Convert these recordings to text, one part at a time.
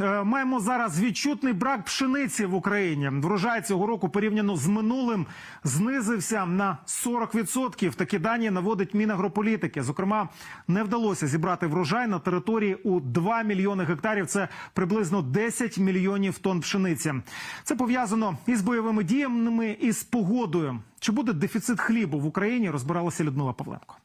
Е, Маємо зараз відчутний брак пшениці в Україні. Врожай цього року порівняно з минулим знизився на 40%. Такі дані наводить Мінагрополітики. Зокрема, не вдалося зібрати врожай на території у 2 мільйони гектарів. Це приблизно 10 мільйонів тонн пшениці. Це пов'язано із бойовими діями і з погодою. Чи буде дефіцит хлібу в Україні? Розбиралася Людмила Павленко.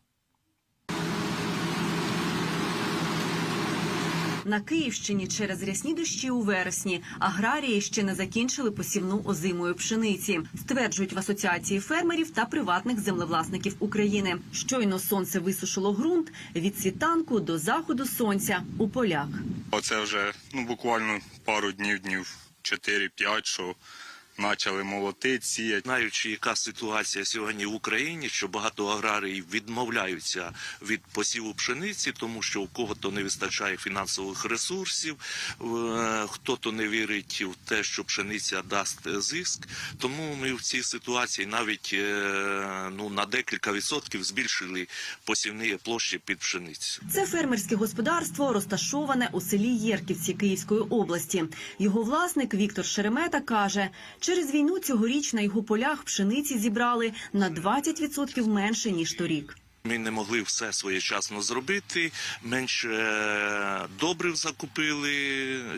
На Київщині через рясні дощі у вересні аграрії ще не закінчили посівну озимої пшениці, стверджують в асоціації фермерів та приватних землевласників України. Щойно сонце висушило ґрунт від світанку до заходу сонця у полях. Оце вже ну, буквально пару днів, днів 4-5, що почали молотити, сіяти. Знаючи, яка ситуація сьогодні в Україні, що багато аграріїв відмовляються від посіву пшениці, тому що у кого-то не вистачає фінансових ресурсів, е, хто-то не вірить в те, що пшениця дасть зиск. Тому ми в цій ситуації навіть е, ну на декілька відсотків збільшили посівні площі під пшеницю. Це фермерське господарство розташоване у селі Єрківці Київської області. Його власник Віктор Шеремета каже, через війну цьогоріч на його полях пшениці зібрали на 20% менше ніж торік. Ми не могли все своєчасно зробити. Менше добрив закупили,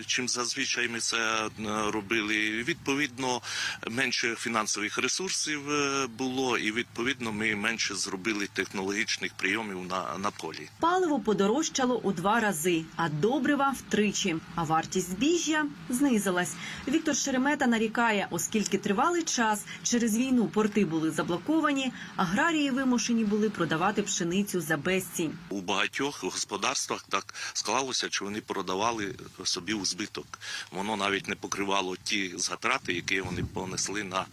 чим зазвичай ми це е, робили. Відповідно, менше фінансових ресурсів е, було, і відповідно ми менше зробили технологічних прийомів на, на полі. Паливо подорожчало у два рази, а добрива втричі. А вартість збіжжя знизилась. Віктор Шеремета нарікає, оскільки тривалий час через війну порти були заблоковані, аграрії вимушені були продавати пшеницю за безцінь. У багатьох господарствах так склалося, що вони продавали собі у збиток. Воно навіть не покривало ті затрати, які вони понесли на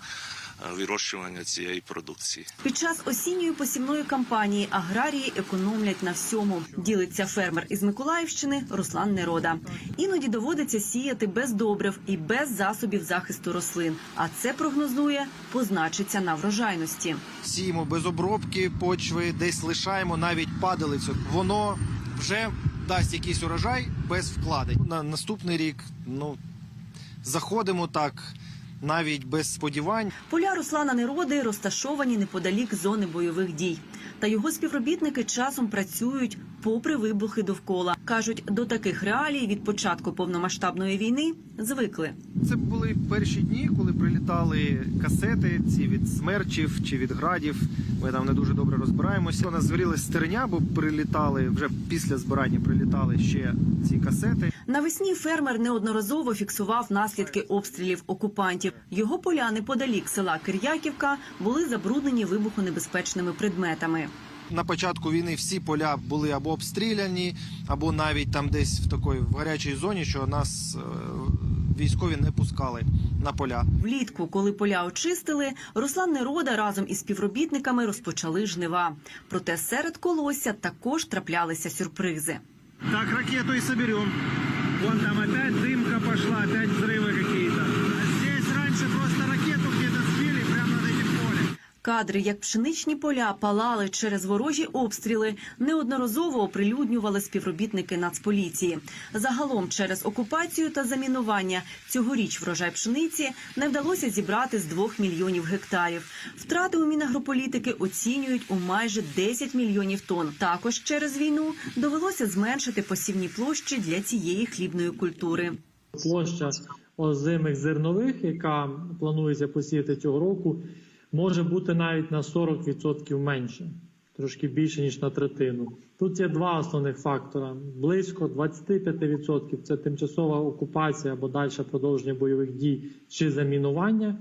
вирощування цієї продукції. Під час осінньої посівної кампанії аграрії економлять на всьому. Ділиться фермер із Миколаївщини Руслан Нерода. Іноді доводиться сіяти без добрив і без засобів захисту рослин. А це прогнозує позначиться на врожайності. сіємо без обробки почви, десь лишаємо навіть падалицю. Воно вже дасть якийсь урожай без вкладень. На наступний рік ну заходимо так навіть без сподівань. Поля Руслана Нероди розташовані неподалік зони бойових дій. Та його співробітники часом працюють попри вибухи довкола. кажуть, до таких реалій від початку повномасштабної війни звикли. Це були перші дні, коли прилітали касети, ці від смерчів чи від градів. Ми там не дуже добре розбираємося. У нас звіріли стерня, бо прилітали вже після збирання. Прилітали ще ці касети. Навесні фермер неодноразово фіксував наслідки обстрілів окупантів. Його поля неподалік села Кир'яківка були забруднені вибухонебезпечними предметами. На початку війни всі поля були або обстріляні, або навіть там десь в такої в гарячій зоні, що нас е, військові не пускали на поля. Влітку, коли поля очистили, Руслан Нерода разом із співробітниками розпочали жнива. Проте серед колосся також траплялися сюрпризи. Так, ракету и соберем. Вон там опять дымка пошла, опять взрывы какие-то. А здесь раньше просто ракету где-то Кадри, як пшеничні поля палали через ворожі обстріли, неодноразово оприлюднювали співробітники Нацполіції. Загалом, через окупацію та замінування цьогоріч врожай пшениці не вдалося зібрати з 2 мільйонів гектарів. Втрати у Мінагрополітики оцінюють у майже 10 мільйонів тонн. Також через війну довелося зменшити посівні площі для цієї хлібної культури. площа озимих зернових, яка планується посіяти цього року, може бути навіть на 40% менше, трошки більше ніж на третину. Тут є два основних фактора: близько 25% це тимчасова окупація або далі продовження бойових дій чи замінування,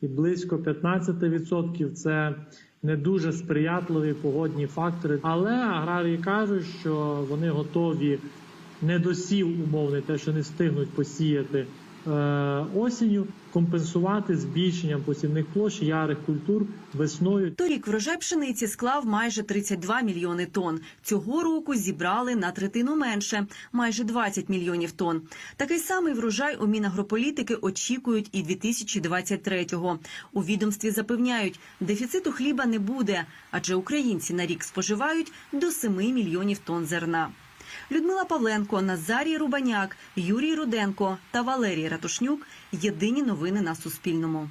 і близько 15% це не дуже сприятливі погодні фактори. Але аграрії кажуть, що вони готові недосів умовний, те, що не встигнуть посіяти осінню, компенсувати збільшенням посівних площ ярих культур весною. Торік врожай пшениці склав майже 32 мільйони тонн. Цього року зібрали на третину менше майже 20 мільйонів тонн. Такий самий врожай у Мінагрополітики очікують і 2023-го. У відомстві запевняють, дефіциту хліба не буде, адже українці на рік споживають до 7 мільйонів тонн зерна. Людмила Павленко, Назарій Рубаняк, Юрій Руденко та Валерій Ратушнюк. Єдині новини на Суспільному.